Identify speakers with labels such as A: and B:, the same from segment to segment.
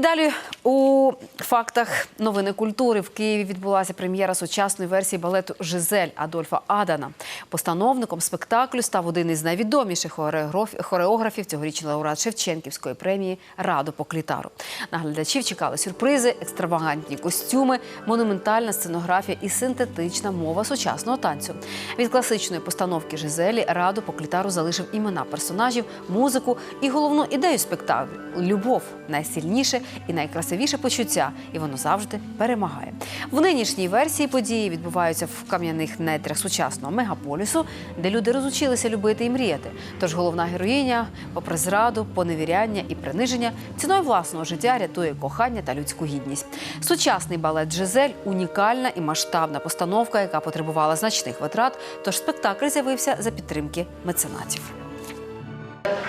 A: Далі у фактах новини культури в Києві відбулася прем'єра сучасної версії балету Жизель Адольфа Адана. Постановником спектаклю став один із найвідоміших хореографів цьогорічний лауреат Шевченківської премії Раду Поклітару. На глядачів чекали сюрпризи, екстравагантні костюми, монументальна сценографія і синтетична мова сучасного танцю. Від класичної постановки Жизелі Раду Поклітару залишив імена персонажів, музику і головну ідею спектаклю любов найсильніше і найкрасивіше почуття, і воно завжди перемагає. В нинішній версії події відбуваються в кам'яних нетрях сучасного мегаполісу, де люди розучилися любити і мріяти. Тож головна героїня, попри зраду, поневіряння і приниження, ціною власного життя рятує кохання та людську гідність. Сучасний балет Жизель унікальна і масштабна постановка, яка потребувала значних витрат. Тож спектакль з'явився за підтримки меценатів.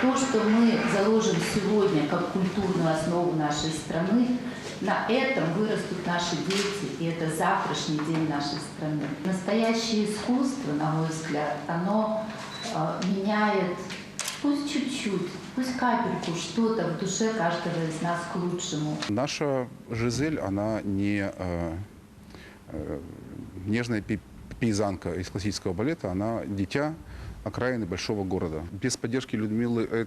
B: То, что мы заложим сегодня как культурную основу нашей страны, на этом вырастут наши дети, и это завтрашний день нашей страны. Настоящее искусство, на мой взгляд, оно э, меняет, пусть чуть-чуть, пусть капельку, что-то в душе каждого из нас к лучшему.
C: Наша Жизель, она не э, э, нежная пейзанка из классического балета, она дитя окраины большого города. Без поддержки Людмилы э,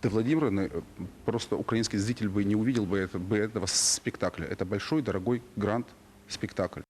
C: Т. Владимировны э, просто украинский зритель бы не увидел бы, это, бы этого спектакля. Это большой, дорогой грант спектакль.